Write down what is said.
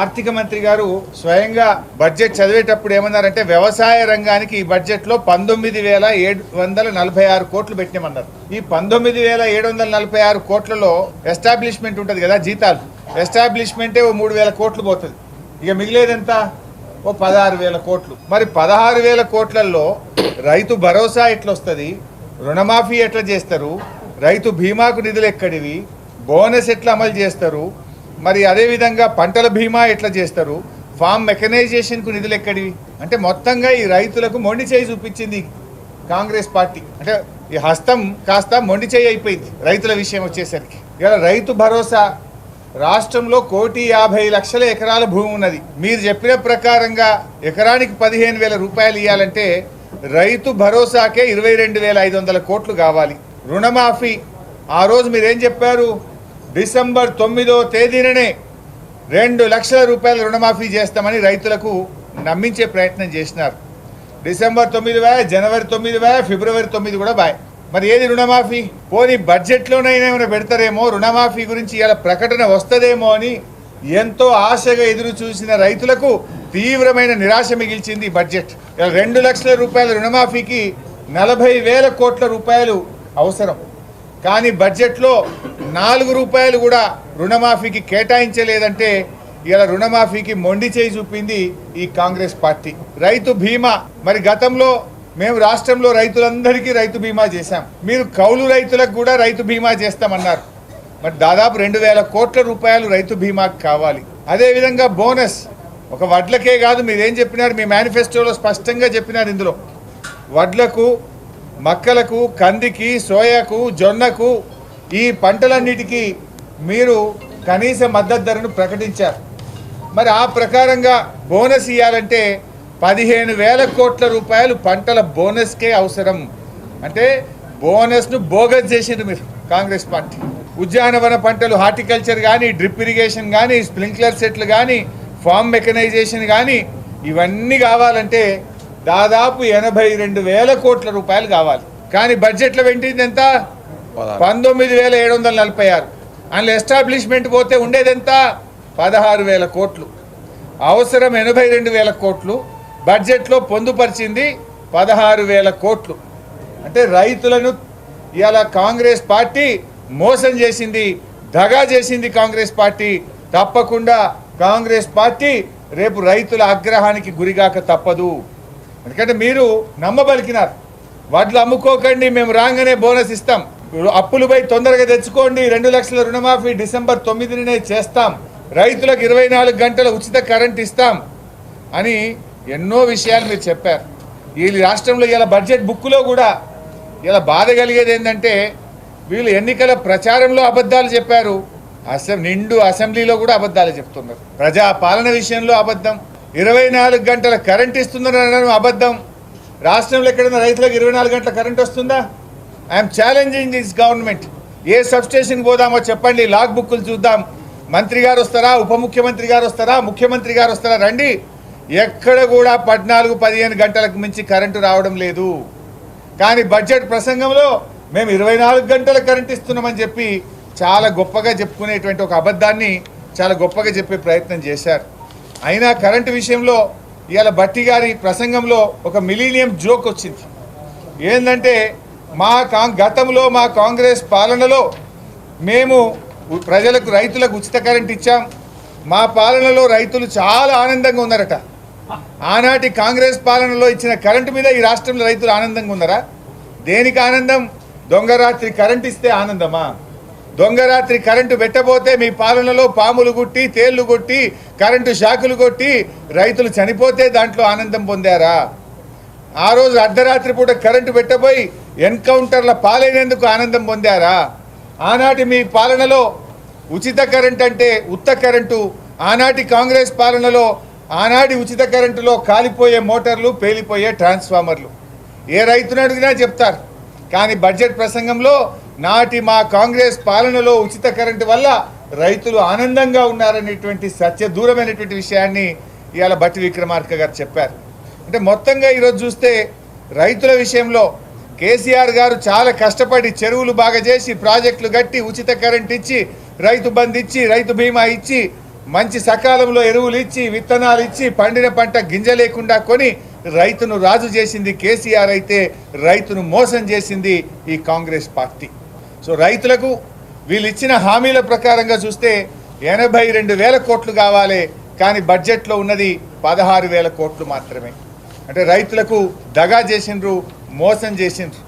ఆర్థిక మంత్రి గారు స్వయంగా బడ్జెట్ చదివేటప్పుడు ఏమన్నారంటే వ్యవసాయ రంగానికి ఈ బడ్జెట్లో పంతొమ్మిది వేల ఏడు వందల నలభై ఆరు కోట్లు పెట్టినామన్నారు. ఈ పంతొమ్మిది వేల ఏడు వందల నలభై ఆరు కోట్లలో ఎస్టాబ్లిష్మెంట్ ఉంటుంది కదా జీతాలు. ఎస్టాబ్లిష్మెంటే ఓ మూడు వేల కోట్లు పోతుంది. ఇక మిగిలేదంతా? ఓ పదహారు వేల కోట్లు. మరి పదహారు వేల కోట్లలో రైతు భరోసా ఎట్లా వస్తుంది రుణమాఫీ ఎట్లా చేస్తారు? రైతు బీమాకు నిధులు ఎక్కడివి? బోనస్ ఎట్లా అమలు చేస్తారు? మరి అదేవిధంగా పంటల బీమా ఎట్లా చేస్తారు? ఫామ్ మెకనైజేషన్కు నిధులు ఎక్కడివి? అంటే మొత్తంగా ఈ రైతులకు మొండి చేయి చూపించింది కాంగ్రెస్ పార్టీ. అంటే ఈ హస్తం కాస్త మొండి చేయి అయిపోయింది రైతుల విషయం వచ్చేసరికి. ఇలా రైతు భరోసా. రాష్ట్రంలో కోటి యాభై లక్షల ఎకరాల భూమి ఉన్నది. మీరు చెప్పిన ప్రకారంగా ఎకరానికి పదిహేను వేల రూపాయలు ఇవ్వాలంటే రైతు భరోసాకే ఇరవై రెండు వేల ఐదు వందల కోట్లు కావాలి. రుణమాఫీ. ఆ రోజు మీరేం చెప్పారు? డిసెంబర్ తొమ్మిదో తేదీననే రెండు లక్షల రూపాయల రుణమాఫీ చేస్తామని రైతులకు నమ్మించే ప్రయత్నం చేసినారు. డిసెంబర్ తొమ్మిది బాయ్ జనవరి తొమ్మిది బాయ్ ఫిబ్రవరి తొమ్మిది కూడా బాయ్. మరి ఏది రుణమాఫీ? పోనీ బడ్జెట్లోనైనా ఏమైనా పెడతారేమో? రుణమాఫీ గురించి ఇలా ప్రకటన వస్తుందేమో అని ఎంతో ఆశగా ఎదురు చూసిన రైతులకు తీవ్రమైన నిరాశ మిగిల్చింది బడ్జెట్. ఇలా రెండు లక్షల రూపాయల రుణమాఫీకి నలభై వేల కోట్ల రూపాయలు అవసరం. కానీ బడ్జెట్లో నాలుగు రూపాయలు కూడా రుణమాఫీకి కేటాయించలేదంటే ఇలా రుణమాఫీకి మొండి చేయి చూపింది ఈ కాంగ్రెస్ పార్టీ. రైతు బీమా. మరి గతంలో మేము రాష్ట్రంలో రైతులందరికీ రైతు బీమా చేశాం. మీరు కౌలు రైతులకు కూడా రైతు బీమా చేస్తామన్నారు. మరి దాదాపు రెండు వేల కోట్ల రూపాయలు రైతు బీమాకి కావాలి. అదేవిధంగా బోనస్. ఒక వడ్లకే కాదు మీరేం చెప్పినారు? మీ మేనిఫెస్టోలో స్పష్టంగా చెప్పినారు ఇందులో. వడ్లకు మక్కలకు కందికి సోయాకు జొన్నకు ఈ పంటలన్నిటికీ మీరు కనీస మద్దతు ధరను ప్రకటించారు. మరి ఆ ప్రకారంగా బోనస్ ఇవ్వాలంటే పదిహేను వేల కోట్ల రూపాయలు పంటల బోనస్కే అవసరం. అంటే బోనస్ను బోగస్ చేసిండ్రు మీరు కాంగ్రెస్ పార్టీ. ఉద్యానవన పంటలు హార్టికల్చర్ కానీ డ్రిప్ ఇరిగేషన్ కానీ స్ప్రింక్లర్ సెట్లు కానీ ఫామ్ మెకనైజేషన్ కానీ ఇవన్నీ కావాలంటే దాదాపు ఎనభై రెండు వేల కోట్ల రూపాయలు కావాలి. కానీ బడ్జెట్లో పెట్టింది ఎంత? పంతొమ్మిది వేల ఏడు వందల నలభై ఆరు. అందులో ఎస్టాబ్లిష్మెంట్ పోతే ఉండేది ఎంత? పదహారు వేల కోట్లు. అవసరం ఎనభై రెండు వేల కోట్లు. బడ్జెట్లో పొందుపరిచింది పదహారు వేల కోట్లు. అంటే రైతులను ఇవాళ కాంగ్రెస్ పార్టీ మోసం చేసింది దగా చేసింది కాంగ్రెస్ పార్టీ. తప్పకుండా కాంగ్రెస్ పార్టీ రేపు రైతుల ఆగ్రహానికి గురిగాక తప్పదు. ఎందుకంటే మీరు నమ్మబలికినారు. వడ్లు అమ్ముకోకండి మేము రాగానే బోనస్ ఇస్తాం. అప్పులు పోయి తొందరగా తెచ్చుకోండి రెండు లక్షల రుణమాఫీ డిసెంబర్ తొమ్మిదినే చేస్తాం. రైతులకు ఇరవై నాలుగు గంటల ఉచిత కరెంట్ ఇస్తాం అని ఎన్నో విషయాలు మీరు చెప్పారు. ఈ రాష్ట్రంలో ఇలా బడ్జెట్ బుక్లో కూడా ఇలా బాధ కలిగేది ఏంటంటే వీళ్ళు ఎన్నికల ప్రచారంలో అబద్ధాలు చెప్పారు. అసెం నిండు అసెంబ్లీలో కూడా అబద్ధాలు చెప్తున్నారు. ప్రజా పాలన విషయంలో అబద్ధం. ఇరవై నాలుగు గంటల కరెంట్ ఇస్తున్నారనడం అబద్ధం. రాష్ట్రంలో ఎక్కడైనా రైతులకు ఇరవై నాలుగు గంటల కరెంట్ వస్తుందా? ఐఎమ్ ఛాలెంజింగ్ దిస్ గవర్నమెంట్ ఏ సబ్స్టేషన్కి పోదామో చెప్పండి. లాగ్ బుక్కులు చూద్దాం. మంత్రి గారు వస్తారా? ఉప ముఖ్యమంత్రి గారు వస్తారా? ముఖ్యమంత్రి గారు వస్తారా? రండి. ఎక్కడ కూడా పద్నాలుగు పదిహేను గంటలకు మించి కరెంటు రావడం లేదు. కానీ బడ్జెట్ ప్రసంగంలో మేము ఇరవై నాలుగు గంటల కరెంట్ ఇస్తున్నామని చెప్పి చాలా గొప్పగా చెప్పుకునేటువంటి ఒక అబద్ధాన్ని చాలా గొప్పగా చెప్పే ప్రయత్నం చేశారు. అయినా కరెంటు విషయంలో ఇవాళ బట్టి గారి ప్రసంగంలో ఒక మిలీనియం జోక్ వచ్చింది. ఏంటంటే మా కా గతంలో మా కాంగ్రెస్ పాలనలో మేము ప్రజలకు రైతులకు ఉచిత కరెంట్ ఇచ్చాం. మా పాలనలో రైతులు చాలా ఆనందంగా ఉన్నారట. ఆనాటి కాంగ్రెస్ పాలనలో ఇచ్చిన కరెంటు మీద ఈ రాష్ట్రంలో రైతులు ఆనందంగా ఉన్నారా? దేనికి ఆనందం? దొంగరాత్రి కరెంట్ ఇస్తే ఆనందమా? దొంగరాత్రి కరెంటు పెట్టబోతే మీ పాలనలో పాములు కొట్టి తేళ్ళు కొట్టి కరెంటు షాకులు కొట్టి రైతులు చనిపోతే దాంట్లో ఆనందం పొందారా? ఆ రోజు అర్ధరాత్రి పూట కరెంటు పెట్టబోయి ఎన్కౌంటర్ల పాలైనందుకు ఆనందం పొందారా? ఆనాటి మీ పాలనలో ఉచిత కరెంట్ అంటే ఉత్త కరెంటు ఆనాటి కాంగ్రెస్ పాలనలో ఆనాటి ఉచిత కరెంటులో కాలిపోయే మోటార్లు పేలిపోయే ట్రాన్స్ఫార్మర్లు. ఏ రైతును అడిగినా చెప్తారు. కానీ బడ్జెట్ ప్రసంగంలో నాటి మా కాంగ్రెస్ పాలనలో ఉచిత కరెంటు వల్ల రైతులు ఆనందంగా ఉన్నారనేటువంటి సత్య దూరమైనటువంటి విషయాన్ని ఇవాళ బట్టి విక్రమార్క గారు చెప్పారు. అంటే మొత్తంగా ఈరోజు చూస్తే రైతుల విషయంలో కేసీఆర్ గారు చాలా కష్టపడి చెరువులు బాగా చేసి ప్రాజెక్టులు కట్టి ఉచిత కరెంట్ ఇచ్చి రైతు బంద్ ఇచ్చి రైతు బీమా ఇచ్చి మంచి సకాలంలో ఎరువులు ఇచ్చి విత్తనాలు ఇచ్చి పండిన పంట గింజ లేకుండా కొని రైతును రాజు చేసింది కేసీఆర్ అయితే రైతును మోసం చేసింది ఈ కాంగ్రెస్ పార్టీ. సో రైతులకు వీళ్ళు ఇచ్చిన హామీల ప్రకారంగా చూస్తే ఎనభై రెండు వేల కోట్లు కావాలి కానీ బడ్జెట్లో ఉన్నది పదహారు వేల కోట్లు మాత్రమే. అంటే రైతులకు దగా చేసిండ్రు మోసం చేసిండ్రు.